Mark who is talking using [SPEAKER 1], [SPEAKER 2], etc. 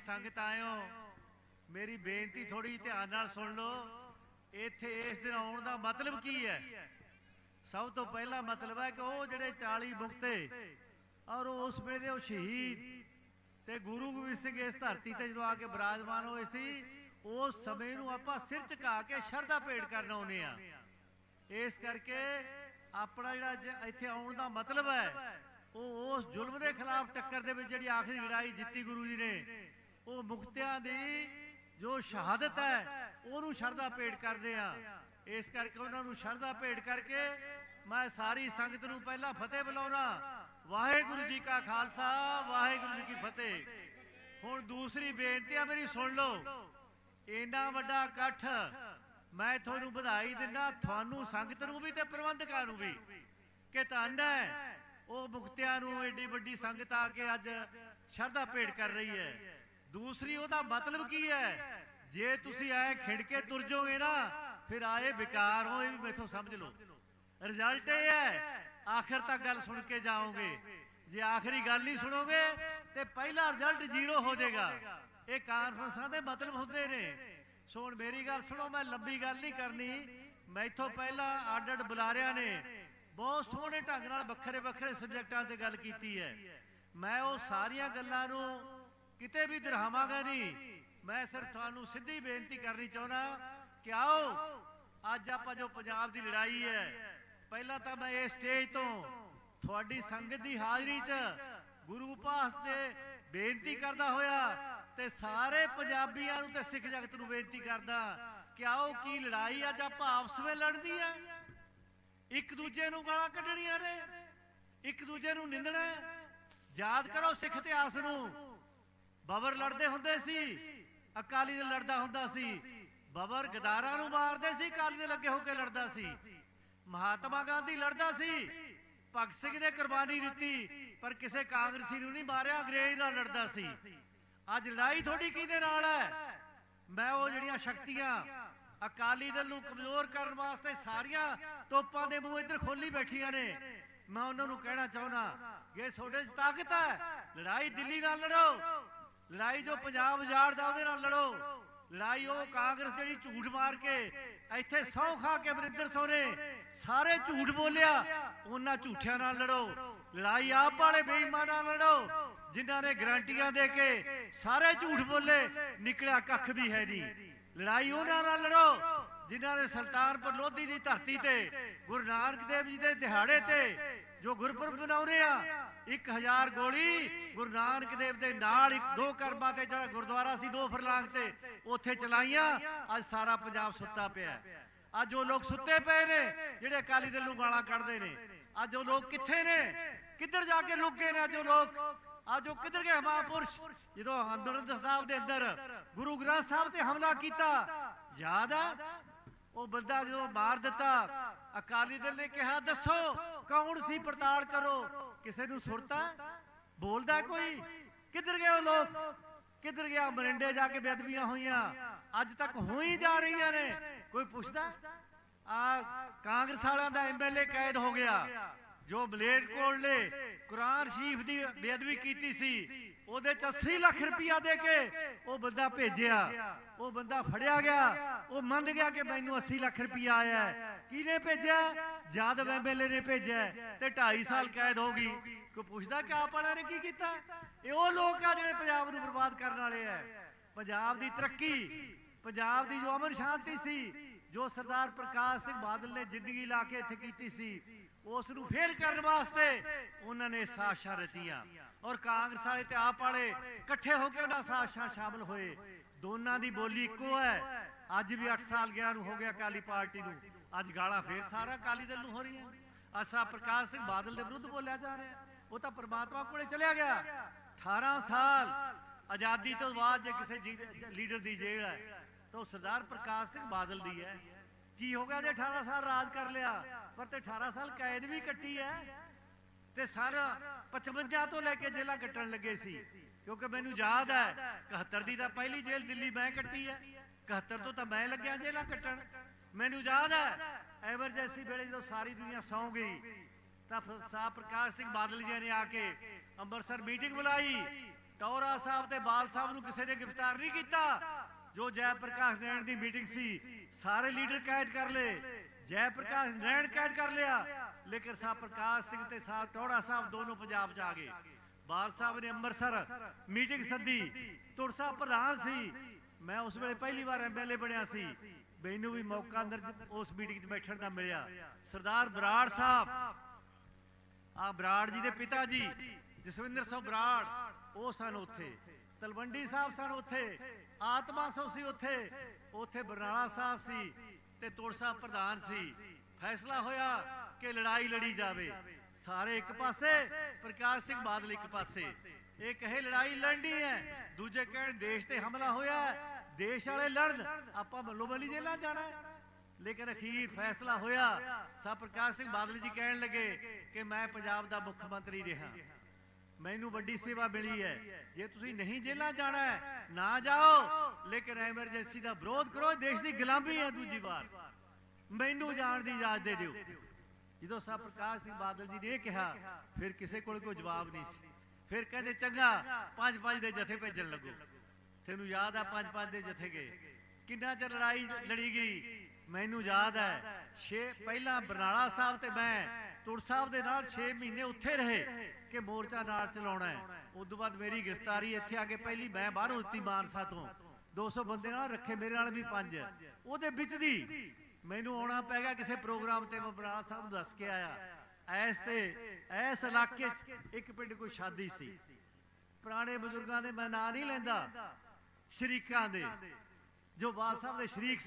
[SPEAKER 1] ਸੰਗਤ ਆਇਓ। ਮੇਰੀ ਬੇਨਤੀ ਥੋੜੀ ਧਿਆਨ ਨਾਲ ਸੁਣ ਲਓ। ਇੱਥੇ ਇਸ ਦਿਨ ਆਉਣ ਦਾ ਮਤਲਬ ਕੀ ਹੈ? ਸਭ ਤੋਂ ਪਹਿਲਾ ਮਤਲਬ ਹੈ ਕਿ ਉਹ ਜਿਹੜੇ 40 ਮੁਕਤੇ ਔਰ ਉਸ ਵੇਲੇ ਉਹ ਸ਼ਹੀਦ ਤੇ ਗੁਰੂ ਗੋਬਿੰਦ ਸਿੰਘ ਇਸ ਧਰਤੀ ਤੇ ਜਦੋਂ ਆ ਕੇ ਬਿਰਾਜਮਾਨ ਹੋਏ ਸੀ, ਉਸ ਸਮੇਂ ਨੂੰ ਆਪਾਂ ਸਿਰ ਝੁਕਾ ਕੇ ਸ਼ਰਧਾ ਭੇਟ ਕਰਨ ਆਉਨੇ ਆ ਇਸ ਕਰਕੇ ਆਪਣਾ ਜਿਹੜਾ ਇੱਥੇ ਆਉਣ ਦਾ ਮਤਲਬ ਹੈ, ਉਹ ਉਸ ਜ਼ੁਲਮ ਦੇ ਖਿਲਾਫ ਟੱਕਰ ਦੇ ਵਿੱਚ ਜਿਹੜੀ ਆਖਰੀ ਲੜਾਈ ਜਿੱਤੀ ਗੁਰੂ ਜੀ ਨੇ ਉਹ ਮੁਕਤਿਆਂ ਦੀ ਜੋ ਸ਼ਹਾਦਤ ਹੈ, ਉਹਨੂੰ ਸ਼ਰਧਾ ਭੇਟ ਕਰਦੇ ਆ ਇਸ ਕਰਕੇ ਉਹਨਾਂ ਨੂੰ ਸ਼ਰਧਾ ਭੇਟ ਕਰਕੇ ਮੈਂ ਸਾਰੀ ਸੰਗਤ ਨੂੰ ਪਹਿਲਾਂ ਫਤਿਹ ਬੁਲਾਉਣਾ। ਵਾਹਿਗੁਰੂ ਜੀ ਕਾ ਖਾਲਸਾ, ਵਾਹਿਗੁਰੂ ਜੀ ਕੀ ਫਤਿਹ। ਹੁਣ ਦੂਸਰੀ ਬੇਨਤੀ ਆ, ਮੇਰੀ ਸੁਣ ਲਓ। ਇੰਨਾ ਵੱਡਾ ਇਕੱਠ ਮੈਂ ਤੁਹਾਨੂੰ ਵਧਾਈ ਦਿੰਦਾ, ਤੁਹਾਨੂੰ ਸੰਗਤ ਨੂੰ ਵੀ ਤੇ ਪ੍ਰਬੰਧਕਾਂ ਨੂੰ ਵੀ। ਕਿ ਧੰਨ ਹੈ, ਉਹ ਮੁਕਤਿਆਂ ਨੂੰ ਏਡੀ ਵੱਡੀ ਸੰਗਤ ਆ ਕੇ ਅੱਜ ਸ਼ਰਧਾ ਭੇਟ ਕਰ ਰਹੀ ਹੈ। ਦੂਸਰੀ ਉਹਦਾ ਮਤਲਬ ਕੀ ਹੈ? ਜੇ ਤੁਸੀਂ ਐ ਖਿੜ ਕੇ ਤੁਰ ਜਾਓਗੇ ਨਾ, ਫਿਰ ਆਏ ਵਿਕਾਰ ਹੋ ਇਹ ਵੀ ਮੈਥੋਂ ਸਮਝ ਲਓ। ਰਿਜ਼ਲਟ ਇਹ ਹੈ, ਆਖਰ ਤੱਕ ਗੱਲ ਸੁਣ ਕੇ ਜਾਓਗੇ। ਜੇ ਆਖਰੀ ਗੱਲ ਨਹੀਂ ਸੁਣੋਗੇ, ਤੇ ਪਹਿਲਾ ਰਿਜ਼ਲਟ ਜ਼ੀਰੋ ਹੋ ਜਾਏਗਾ। ਇਹ ਕਾਨਫਰੰਸਾਂ ਦੇ ਮਤਲਬ ਹੁੰਦੇ ਨੇ। ਸੋ ਹੁਣ ਮੇਰੀ ਗੱਲ ਸੁਣੋ, ਮੈਂ ਲੰਬੀ ਗੱਲ ਨਹੀਂ ਕਰਨੀ। ਮੈਥੋਂ ਪਹਿਲਾਂ ਅੱਡ ਬੁਲਾਰਿਆਂ ਨੇ ਬਹੁਤ ਸੋਹਣੇ ਢੰਗ ਨਾਲ ਵੱਖਰੇ ਵੱਖਰੇ ਸਬਜੈਕਟਾਂ ਤੇ ਗੱਲ ਕੀਤੀ ਹੈ। ਮੈਂ ਉਹ ਸਾਰੀਆਂ ਗੱਲਾਂ ਨੂੰ ਕਿਤੇ ਵੀ ਦਰਹਾਵਾਂਗਾ ਨਹੀਂ। ਮੈਂ ਸਿਰਫ ਤੁਹਾਨੂੰ ਸਿੱਧੀ ਬੇਨਤੀ ਕਰਨੀ ਚਾਹੁੰਦਾ ਕਿ ਆਓ, ਅੱਜ ਆਪਾਂ ਜੋ ਪੰਜਾਬ ਦੀ ਲੜਾਈ ਹੈ, ਪਹਿਲਾਂ ਤਾਂ ਮੈਂ ਇਸ ਸਟੇਜ ਤੋਂ ਤੁਹਾਡੀ ਸੰਗਤ ਦੀ ਹਾਜ਼ਰੀ 'ਚ ਗੁਰੂ ਪਾਸ ਤੇ ਬੇਨਤੀ ਕਰਦਾ ਹੋਇਆ ਤੇ ਸਾਰੇ ਪੰਜਾਬੀਆਂ ਨੂੰ ਤੇ ਸਿੱਖ ਜਗਤ ਨੂੰ ਬੇਨਤੀ ਕਰਦਾ ਕਿ ਆਓ, ਕੀ ਲੜਾਈ ਅੱਜ ਆਪਾਂ ਆਪਸ ਵਿੱਚ ਲੜਨੀ ਹੈ ਇੱਕ ਦੂਜੇ ਨੂੰ ਗਾਲਾਂ ਕੱਢਣੀਆਂ ਨੇ, ਇੱਕ ਦੂਜੇ ਨੂੰ ਨਿੰਦਣਾ ਯਾਦ ਕਰੋ ਸਿੱਖ ਇਤਿਹਾਸ ਨੂੰ। ਬਬਰ ਲੜਦੇ ਹੁੰਦੇ ਸੀ, ਅਕਾਲੀ ਦਲ ਲੜਦਾ ਹੁੰਦਾ ਸੀ। ਬਬਰ ਗਦਾਰਾਂ ਨੂੰ ਮਾਰਦੇ ਸੀ, ਅਕਾਲੀ ਦੇ ਲੱਗੇ ਹੋ ਕੇ ਲੜਦਾ ਸੀ। ਮਹਾਤਮਾ ਗਾਂਧੀ ਲੜਦਾ ਸੀ, ਭਗਤ ਸਿੰਘ ਨੇ ਕੁਰਬਾਨੀ ਦਿੱਤੀ, ਪਰ ਕਿਸੇ ਕਾਂਗਰਸੀ ਨੂੰ ਨਹੀਂ ਮਾਰਿਆ, ਅੰਗਰੇਜ਼ ਨਾਲ ਲੜਦਾ ਸੀ। ਅੱਜ ਲੜਾਈ ਤੁਹਾਡੀ ਕਿਹਦੇ ਨਾਲ ਹੈ? ਮੈਂ ਉਹ ਜਿਹੜੀਆਂ ਸ਼ਕਤੀਆਂ ਅਕਾਲੀ ਦਲ ਨੂੰ ਕਮਜ਼ੋਰ ਕਰਨ ਵਾਸਤੇ ਸਾਰੀਆਂ ਤੋਪਾਂ ਦੇ ਮੂੰਹ ਇੱਧਰ ਖੋਲੀ ਬੈਠੀਆਂ ਨੇ, ਮੈਂ ਉਹਨਾਂ ਨੂੰ ਕਹਿਣਾ ਚਾਹੁੰਦਾ ਇਹ ਤੁਹਾਡੇ 'ਚ ਤਾਕਤ ਹੈ। ਲੜਾਈ ਦਿੱਲੀ ਨਾਲ ਲੜੋ। ਲੜਾਈ ਜੋ ਪੰਜਾਬ ਉਜਾੜਦਾ ਉਹਦੇ ਨਾਲ ਲੜੋ। ਲੜਾਈ ਉਹ ਕਾਂਗਰਸ ਜਿਹੜੀ ਝੂਠ ਮਾਰ ਕੇ ਇੱਥੇ ਸੌ ਖਾ ਕੇ ਅਮਰਿੰਦਰ ਸੋਨੇ ਸਾਰੇ ਝੂਠ ਬੋਲਿਆ, ਉਹਨਾਂ ਝੂਠਿਆਂ ਨਾਲ ਲੜੋ। ਲੜਾਈ ਆਪ ਵਾਲੇ ਬੇਈਮਾਨਾਂ ਨਾਲ ਲੜੋ, ਜਿਨ੍ਹਾਂ ਨੇ ਗਰੰਟੀਆਂ ਦੇ ਕੇ ਸਾਰੇ ਝੂਠ ਬੋਲੇ, ਨਿਕਲਿਆ ਕੱਖ ਵੀ ਹੈ ਨਹੀਂ। ਲੜਾਈ ਉਹਨਾਂ ਨਾਲ ਲੜੋ, ਜਿਨ੍ਹਾਂ ਨੇ ਸੁਲਤਾਨਪੁਰ ਲੋਧੀ ਦੀ ਧਰਤੀ ਤੇ ਗੁਰੂ ਨਾਨਕ ਦੇਵ ਜੀ ਦੇ ਦਿਹਾੜੇ ਤੇ ਜੋ ਗੁਰਪੁਰਬ ਮਨਾਉਂਦੇ ਆ 1000 ਗੋਲੀ, ਗੁਰੂ ਨਾਨਕ ਦੇਵ ਦੇ ਨਾਲ ਇੱਕ, ਦੋ ਕਰਮਾਂ ਤੇ ਜਿਹੜਾ ਗੁਰਦੁਆਰਾ ਸੀ, ਦੋ ਫਰਲਾਂਗ ਤੇ, ਉੱਥੇ ਚਲਾਈਆਂ। ਅੱਜ ਸਾਰਾ ਪੰਜਾਬ ਸੁੱਤਾ ਪਿਆ। ਅੱਜ ਉਹ ਲੋਕ ਸੁੱਤੇ ਪਏ ਨੇ, ਜਿਹੜੇ ਅਕਾਲੀ ਦਲ ਨੂੰ ਗਾਲਾਂ ਕੱਢਦੇ ਨੇ। ਅੱਜ ਉਹ ਲੋਕ ਕਿੱਥੇ ਨੇ? ਕਿੱਧਰ ਜਾ ਕੇ ਲੁਕ ਗਏ ਨੇ ਅੱਜ ਉਹ ਲੋਕ? ਅੱਜ ਉਹ ਕਿੱਧਰ ਗਏ? ਮਹਾਪੁਰਸ਼। ਜਦੋਂ ਹਰਿਮੰਦਰ ਸਾਹਿਬ ਦੇ ਅੰਦਰ ਗੁਰੂ ਗ੍ਰੰਥ ਸਾਹਿਬ ਤੇ ਹਮਲਾ ਕੀਤਾ, ਯਾਦ ਆ? ਉਹ ਬੰਦਾ ਜਦੋਂ ਮਾਰ ਦਿੱਤਾ, ਅਕਾਲੀ ਦਲ ਨੇ ਕਿਹਾ, ਦੱਸੋ, ਕੌਣ ਸੀ ਪੜਤਾਲ ਕਰੋ? ਕਿਸੇ ਨੂੰ ਸੁਰਤਾ? ਬੋਲਦਾ ਕੋਈ? ਕਿੱਧਰ ਗਏ ਉਹ ਲੋਕ? ਕਿੱਧਰ ਗਿਆ? ਮਰਿੰਡੇ ਜਾ ਕੇ ਬੇਅਦਬੀਆਂ ਹੋਈਆਂ। ਅੱਜ ਤੱਕ ਹੋਈ ਜਾ ਰਹੀਆਂ ਨੇ। ਕੋਈ ਪੁੱਛਦਾ? ਆ ਕਾਂਗਰਸ ਵਾਲਿਆਂ ਦਾ ਐਮਐਲਏ ਕੈਦ ਹੋ ਗਿਆ। ਜੋ ਮਲੇਰਕੋਟਲੇ ਕੁਰਾਨ ਸ਼ਰੀਫ ਦੀ ਬੇਅਦਬੀ ਕੀਤੀ ਸੀ। ਉਹਦੇ ਚ 80 ਲੱਖ ਰੁਪਇਆ ਦੇ ਕੇ ਉਹ ਬੰਦਾ ਭੇਜਿਆ, ਉਹ ਬੰਦਾ ਫੜਿਆ ਗਿਆ, ਉਹ ਮੰਨ ਗਿਆ ਕਿ ਮੈਨੂੰ 80 ਲੱਖ ਰੁਪਇਆ ਆਇਆ ਕਿਹਨੇ ਭੇਜਿਆ? ਜਾਦਵ ਐਮਐਲਏ ਨੇ ਭੇਜਿਆ ਤੇ 2.5 ਸਾਲ ਕੈਦ ਹੋ ਗਈ। ਕੋਈ ਪੁੱਛਦਾ ਕਿ ਆਪ ਵਾਲਿਆਂ ਨੇ ਕੀ ਕੀਤਾ? ਇਹ ਉਹ ਲੋਕ ਆ ਜਿਹੜੇ ਪੰਜਾਬ ਨੂੰ ਬਰਬਾਦ ਕਰਨ ਵਾਲੇ ਆ। ਪੰਜਾਬ ਦੀ ਤਰੱਕੀ, ਪੰਜਾਬ ਦੀ ਜੋ ਅਮਨ ਸ਼ਾਂਤੀ ਸੀ, ਜੋ ਸਰਦਾਰ ਪ੍ਰਕਾਸ਼ ਸਿੰਘ ਬਾਦਲ ਨੇ ਜ਼ਿੰਦਗੀ ਲਾ ਕੇ ਇੱਥੇ ਕੀਤੀ ਸੀ, ਉਸ ਨੂੰ ਫੇਲ ਕਰਨ ਵਾਸਤੇ ਉਹਨਾਂ ਨੇ ਸਾਜ਼ਿਸ਼ਾਂ ਰਚੀਆਂ। ਔਰ ਕਾਂਗਰਸ ਵਾਲੇ ਤੇ ਆਪ ਵਾਲੇ ਇਕੱਠੇ ਹੋ ਕੇ ਉਹਨਾਂ ਸਾਜ਼ਿਸ਼ਾਂ ਸ਼ਾਮਲ ਹੋਏ। ਦੋਨਾਂ ਦੀ ਬੋਲੀ ਇੱਕੋ ਹੈ। ਅੱਜ ਵੀ 8 ਸਾਲ ਗਿਆ ਨੂੰ ਹੋ ਗਿਆ ਅਕਾਲੀ ਪਾਰਟੀ ਨੂੰ। ਅੱਜ ਗਾਲਾਂ ਫੇਰ ਸਾਰਾ ਅਕਾਲੀ ਦਲ ਨੂੰ ਹੋ ਰਹੀਆਂ ਅਸਾ ਪ੍ਰਕਾਸ਼ ਸਿੰਘ ਬਾਦਲ ਦੇ ਵਿਰੁੱਧ ਬੋਲਿਆ ਜਾ ਰਿਹਾ। ਉਹ ਤਾਂ ਪ੍ਰਮਾਤਮਾ ਕੋਲੇ ਚਲਿਆ ਗਿਆ। 18 ਸਾਲ ਆਜ਼ਾਦੀ ਤੋਂ ਬਾਅਦ ਜੇ ਕਿਸੇ ਲੀਡਰ ਦੀ ਜੇਲ੍ਹ ਹੈ, ਤਾਂ ਉਹ ਸਰਦਾਰ ਪ੍ਰਕਾਸ਼ ਸਿੰਘ ਬਾਦਲ ਦੀ ਹੈ। ਕੀ ਹੋ ਗਿਆ ਜੇ 18 ਸਾਲ ਰਾਜ ਕਰ ਲਿਆ? ਪਰ ਤੇ 18 ਸਾਲ ਕੈਦ ਵੀ ਕੱਟੀ ਹੈ। ਤੇ ਸਾਰਾ 55 ਤੋਂ ਲੈ ਕੇ ਜੇਲਾਂ ਕੱਟਣ ਲੱਗੇ ਸੀ। ਕਿਉਂਕਿ ਮੈਨੂੰ ਯਾਦ ਹੈ 71 ਦੀ ਤਾਂ ਪਹਿਲੀ ਜੇਲ੍ਹ ਦਿੱਲੀ ਮੈਂ ਕੱਟੀ ਹੈ। 71 ਤੋਂ ਤਾਂ ਮੈਂ ਲੱਗਿਆ ਜੇਲਾਂ ਕੱਟਣ। ਮੈਨੂੰ ਯਾਦ ਹੈ ਐਮਰਜੈਂਸੀ ਵੇਲੇ ਜਦੋਂ ਸਾਰੀ ਦੁਨੀਆ ਸੌਂ ਗਈ, ਤਾਂ ਸਾਹਿਬ ਪ੍ਰਕਾਸ਼ ਸਿੰਘ ਬਾਦਲ ਜੀ ਨੇ ਆ ਕੇ ਅੰਮ੍ਰਿਤਸਰ ਮੀਟਿੰਗ ਬੁਲਾਈ। ਟੌਰਾ ਸਾਹਿਬ ਤੇ ਬਾਲ ਸਾਹਿਬ ਨੂੰ ਕਿਸੇ ਨੇ ਗ੍ਰਿਫਤਾਰ ਨਹੀਂ ਕੀਤਾ। ਜੋ ਜੈ ਪ੍ਰਕਾਸ਼ ਨੈਣ ਦੀ ਮੀਟਿੰਗ ਸੀ, ਸਾਰੇ ਲੀਡਰ ਕੈਦ ਕਰ ਲਏ। ਜੈ ਪ੍ਰਕਾਸ਼ ਨੈਣ ਕੈਦ ਕਰ ਲਿਆ। ਲੇਕਿਨ ਸਾਹਿਬ ਪ੍ਰਕਾਸ਼ ਸਿੰਘ ਤੇ ਸਾਹਿਬ ਟੌੜਾ ਸਾਹਿਬ ਦੋਨੋਂ ਪੰਜਾਬ ਚ ਆ ਗਏ। ਬਾਲ ਸਾਹਿਬ ਨੇ ਅੰਮ੍ਰਿਤਸਰ ਮੀਟਿੰਗ ਸੱਦੀ। ਤੁਰ ਸਾਹਿਬ ਪ੍ਰਧਾਨ ਸੀ। ਮੈਂ ਉਸ ਵੇਲੇ ਪਹਿਲੀ ਵਾਰ ਐਮਐਲਏ ਬਣਿਆ ਸੀ। ਮੈਨੂੰ ਵੀ ਮੌਕਾ ਅੰਦਰ ਉਸ ਮੀਟਿੰਗ 'ਚ ਬੈਠਣ ਦਾ ਮਿਲਿਆ। ਸਰਦਾਰ ਬਰਾੜ ਸਾਹਿਬ। ਆ ਬਰਾੜ ਜੀ ਦੇ ਪਿਤਾ ਜੀ, ਜਸਵਿੰਦਰ ਸਿੰਘ ਬਰਾੜ, ਉਹ ਸਨ ਉੱਥੇ। ਤਲਵੰਡੀ ਸਾਹਿਬ ਸਨ ਉੱਥੇ। ਆਤਮਾ ਸੋ ਸੀ ਉੱਥੇ। ਉੱਥੇ ਬਰਨਾਲਾ ਸਾਹਿਬ ਸੀ ਤੇ ਤੁਰ ਸਾਹਿਬ ਪ੍ਰਧਾਨ ਸੀ। ਫੈਸਲਾ ਹੋਇਆ ਕਿ ਲੜਾਈ ਲੜੀ ਜਾਵੇ। ਸਾਰੇ ਇੱਕ ਪਾਸੇ ਪ੍ਰਕਾਸ਼ ਸਿੰਘ ਬਾਦਲ ਇੱਕ ਪਾਸੇ। ਇਹ ਕਹੇ ਲੜਾਈ ਲੜਨੀ ਹੈ। ਦੂਜੇ ਕਹਿਣ ਦੇਸ਼ ਤੇ ਹਮਲਾ ਹੋਇਆ ਹੈ, ਦੇਸ਼ ਵਾਲੇ ਲੜਨ ਆਪਾਂ ਮੱਲੋ ਮੱਲੀ ਜੇਲਾਂ ਜਾਣਾ ਹੈ। ਲੇਕਿਨ ਅਖੀਰ ਫੈਸਲਾ ਹੋਇਆ। ਸਾ ਪ੍ਰਕਾਸ਼ ਸਿੰਘ ਬਾਦਲ ਜੀ ਕਹਿਣ ਲੱਗੇ ਕਿ ਮੈਂ ਪੰਜਾਬ ਦਾ ਮੁੱਖ ਮੰਤਰੀ ਰਿਹਾ। ਮੈਨੂੰ ਵੱਡੀ ਸੇਵਾ ਮਿਲੀ ਹੈ। ਜੇ ਤੁਸੀਂ ਨਹੀਂ ਜੇਲਾਂ ਜਾਣਾ ਹੈ ਨਾ ਜਾਓ। ਲੇਕਿਨ ਐਮਰਜੈਂਸੀ ਦਾ ਵਿਰੋਧ ਕਰੋ। ਦੇਸ਼ ਦੀ ਗੁਲਾਮੀ ਹੈ ਦੂਜੀ ਵਾਰ। ਮੈਨੂੰ ਜਾਣ ਦੀ ਇਜਾਜ਼ਤ ਦੇ ਦਿਓ। ਜਦੋਂ ਸਾ ਪ੍ਰਕਾਸ਼ ਸਿੰਘ ਬਾਦਲ ਜੀ ਨੇ ਇਹ ਕਿਹਾ, ਫਿਰ ਕਿਸੇ ਕੋਲ ਕੋਈ ਜਵਾਬ ਨਹੀਂ ਸੀ। ਫਿਰ ਕਹਿੰਦੇ, ਚੰਗਾ, ਪੰਜ ਪੰਜ ਦੇ ਜਥੇ ਭੇਜਣ ਲੱਗੋ। ਤੈਨੂੰ ਯਾਦ ਆ ਪੰਜ ਪੰਜ ਦੇ ਜਥੇ ਗਏ? ਕਿੰਨਾ ਚਿਰ ਲੜਾਈ ਲੜੀ ਗਈ? ਮੈਨੂੰ ਯਾਦ ਹੈ, ਛੇ, ਪਹਿਲਾਂ ਬਰਨਾਲਾ ਸਾਹਿਬ ਤੇ ਮੈਂ ਤੁਰ ਸਾਹਿਬ ਦੇ ਨਾਲ 6 ਮਹੀਨੇ ਉੱਥੇ ਰਹੇ ਕਿ ਮੋਰਚਾ ਨਾਲ ਚਲਾਉਣਾ ਹੈ। ਉਸ ਤੋਂ ਬਾਅਦ ਮੇਰੀ ਗ੍ਰਿਫਤਾਰੀ ਇੱਥੇ ਆ ਕੇ ਪਹਿਲੀ ਮੈਂ ਬਾਹਰੋਂ ਦਿੱਤੀ ਮਾਨਸਾ ਤੋਂ। 200 ਬੰਦੇ ਨਾਲ ਰੱਖੇ, ਮੇਰੇ ਨਾਲ ਵੀ ਪੰਜ। ਉਹਦੇ ਵਿੱਚ ਦੀ ਮੈਨੂੰ ਆਉਣਾ ਪੈ ਗਿਆ ਕਿਸੇ ਪ੍ਰੋਗਰਾਮ ਤੇ, ਮੈਂ ਬਰਨਾਲਾ ਸਾਹਿਬ ਨੂੰ ਦੱਸ ਕੇ ਆਇਆ। ਐਸ ਤੇ, ਐਸ ਇਲਾਕੇ 'ਚ ਇੱਕ ਪਿੰਡ ਕੋਈ ਸ਼ਾਦੀ ਸੀ। ਪੁਰਾਣੇ ਬਜ਼ੁਰਗਾਂ ਦੇ ਮੈਂ ਨਾਂ ਨਹੀਂ ਲੈਂਦਾ। ਸ਼ਰੀਕਾਂ ਦੇ, ਜੋ ਬਾਦ ਸਾਹਿਬ ਦੇ ਸ਼ਰੀਕ